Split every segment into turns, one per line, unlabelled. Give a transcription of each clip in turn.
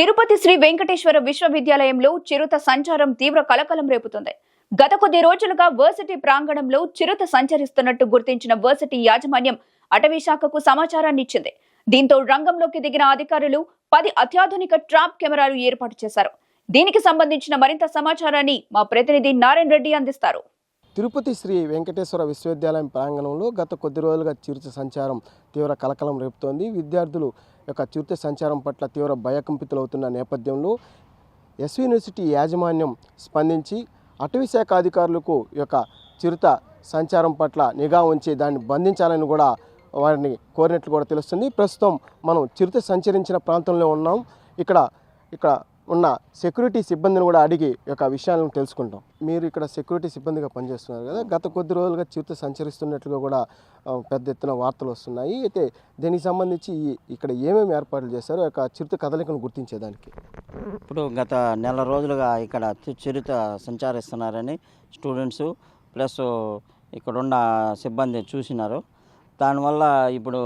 తిరుపతి శ్రీ వెంకటేశ్వర విశ్వవిద్యాలయంలో చిరుత సంచారం తీవ్ర కలకలం రేపుతుంది గత కొద్ది రోజులుగా వర్సిటీ ప్రాంగణంలో చిరుత సంచరిస్తున్నట్టు గుర్తించిన వర్సిటీ యాజమాన్యం అటవీ శాఖకు సమాచారాన్ని ఇచ్చింది దీంతో రంగంలోకి దిగిన అధికారులు పది అత్యాధునిక ట్రాప్ కెమెరాలు ఏర్పాటు చేశారు దీనికి సంబంధించిన మరింత సమాచారాన్ని మా ప్రతినిధి నారాయణ రెడ్డి అందిస్తారు
తిరుపతి శ్రీ వెంకటేశ్వర విశ్వవిద్యాలయం ప్రాంగణంలో గత కొద్ది రోజులుగా చిరుత సంచారం తీవ్ర కలకలం రేపుతోంది విద్యార్థులు యొక్క చిరుత సంచారం పట్ల తీవ్ర భయకంపితులవుతున్న నేపథ్యంలో ఎస్ యూనివర్సిటీ యాజమాన్యం స్పందించి అటవీ శాఖ అధికారులకు యొక్క చిరుత సంచారం పట్ల నిఘా ఉంచి దాన్ని బంధించాలని కూడా వారిని కోరినట్లు కూడా తెలుస్తుంది ప్రస్తుతం మనం చిరుత సంచరించిన ప్రాంతంలో ఉన్నాం ఇక్కడ ఇక్కడ ఉన్న సెక్యూరిటీ సిబ్బందిని కూడా అడిగి యొక్క విషయాలను తెలుసుకుంటాం మీరు ఇక్కడ సెక్యూరిటీ సిబ్బందిగా పనిచేస్తున్నారు కదా గత కొద్ది రోజులుగా చిరుత సంచరిస్తున్నట్లుగా కూడా పెద్ద ఎత్తున వార్తలు వస్తున్నాయి అయితే దీనికి సంబంధించి ఇక్కడ ఏమేమి ఏర్పాట్లు చేశారో యొక్క చిరుత కదలికను గుర్తించేదానికి
ఇప్పుడు గత నెల రోజులుగా ఇక్కడ చిరుత సంచరిస్తున్నారని స్టూడెంట్స్ ప్లస్ ఇక్కడున్న సిబ్బంది చూసినారు దానివల్ల ఇప్పుడు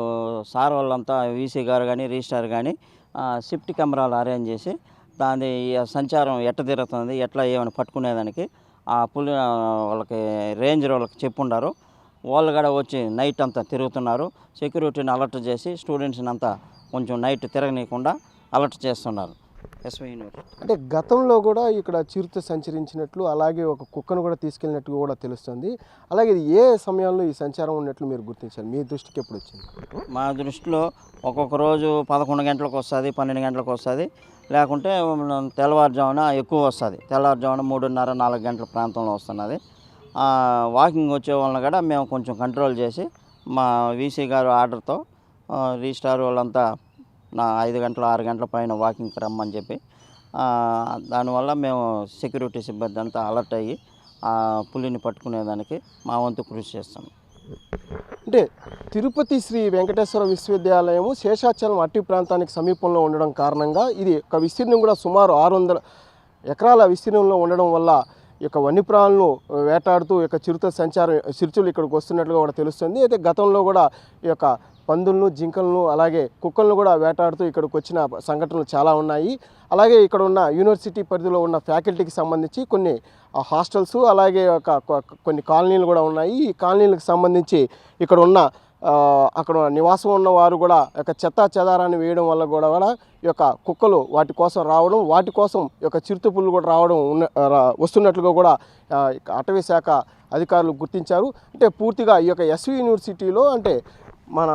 సార్ వాళ్ళంతా వీసీ గారు కానీ రిజిస్టార్ కానీ షిఫ్ట్ కెమెరాలు అరేంజ్ చేసి దాని సంచారం ఎట్ట తిరుగుతుంది ఎట్లా ఏమైనా పట్టుకునేదానికి ఆ పులి వాళ్ళకి రేంజర్ వాళ్ళకి చెప్పుండారు వాళ్ళు కూడా వచ్చి నైట్ అంతా తిరుగుతున్నారు సెక్యూరిటీని అలర్ట్ చేసి స్టూడెంట్స్ని అంతా కొంచెం నైట్ తిరగనీయకుండా అలర్ట్ చేస్తున్నారు అంటే
గతంలో కూడా ఇక్కడ చిరుత సంచరించినట్లు అలాగే ఒక కుక్కను కూడా తీసుకెళ్ళినట్టు కూడా తెలుస్తుంది అలాగే ఇది ఏ సమయంలో ఈ సంచారం ఉన్నట్లు మీరు గుర్తించాలి మీ దృష్టికి ఎప్పుడు వచ్చింది
మా దృష్టిలో ఒక్కొక్క రోజు పదకొండు గంటలకు వస్తుంది పన్నెండు గంటలకు వస్తుంది లేకుంటే తెల్లవారుజామున ఎక్కువ వస్తుంది తెల్లవారుజామున మూడున్నర నాలుగు గంటల ప్రాంతంలో వస్తున్నది వాకింగ్ వచ్చే వాళ్ళని కూడా మేము కొంచెం కంట్రోల్ చేసి మా వీసీ గారు ఆర్డర్తో రిజిస్టార్ వాళ్ళంతా నా ఐదు గంటల ఆరు గంటల పైన వాకింగ్కి రమ్మని చెప్పి దానివల్ల మేము సెక్యూరిటీ సిబ్బంది అంతా అలర్ట్ అయ్యి ఆ పులిని పట్టుకునేదానికి మా వంతు కృషి చేస్తాం
అంటే తిరుపతి శ్రీ వెంకటేశ్వర విశ్వవిద్యాలయము శేషాచలం అట్టి ప్రాంతానికి సమీపంలో ఉండడం కారణంగా ఇది ఒక విస్తీర్ణం కూడా సుమారు ఆరు వందల ఎకరాల విస్తీర్ణంలో ఉండడం వల్ల యొక్క వన్యప్రాణులను వేటాడుతూ యొక్క చిరుత సంచారం చిరుచులు ఇక్కడికి వస్తున్నట్లుగా కూడా తెలుస్తుంది అయితే గతంలో కూడా ఈ యొక్క పందులను జింకలను అలాగే కుక్కలను కూడా వేటాడుతూ ఇక్కడికి వచ్చిన సంఘటనలు చాలా ఉన్నాయి అలాగే ఇక్కడ ఉన్న యూనివర్సిటీ పరిధిలో ఉన్న ఫ్యాకల్టీకి సంబంధించి కొన్ని హాస్టల్స్ అలాగే ఒక కొన్ని కాలనీలు కూడా ఉన్నాయి ఈ కాలనీలకు సంబంధించి ఇక్కడ ఉన్న అక్కడ నివాసం ఉన్న వారు కూడా యొక్క చెత్త చెదారాన్ని వేయడం వల్ల కూడా కూడా ఈ యొక్క కుక్కలు వాటి కోసం రావడం వాటి కోసం యొక్క చిరుత పుల్లు కూడా రావడం ఉన్న వస్తున్నట్లుగా కూడా అటవీ శాఖ అధికారులు గుర్తించారు అంటే పూర్తిగా ఈ యొక్క ఎస్వి యూనివర్సిటీలో అంటే మన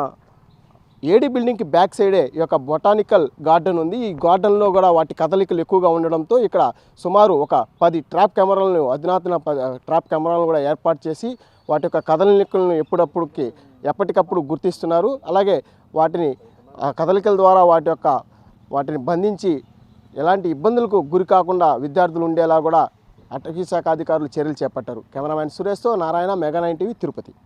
ఏడి బిల్డింగ్కి బ్యాక్ సైడే ఈ యొక్క బొటానికల్ గార్డెన్ ఉంది ఈ గార్డెన్లో కూడా వాటి కదలికలు ఎక్కువగా ఉండడంతో ఇక్కడ సుమారు ఒక పది ట్రాప్ కెమెరాలను అధునాతన ట్రాప్ కెమెరాలను కూడా ఏర్పాటు చేసి వాటి యొక్క కదలికలను ఎప్పుడప్పుడుకి ఎప్పటికప్పుడు గుర్తిస్తున్నారు అలాగే వాటిని కదలికల ద్వారా వాటి యొక్క వాటిని బంధించి ఎలాంటి ఇబ్బందులకు గురి కాకుండా విద్యార్థులు ఉండేలా కూడా అటవీ శాఖ అధికారులు చర్యలు చేపట్టారు కెమెరామ్యాన్ సురేష్తో Narayana mega nine TV Tirupati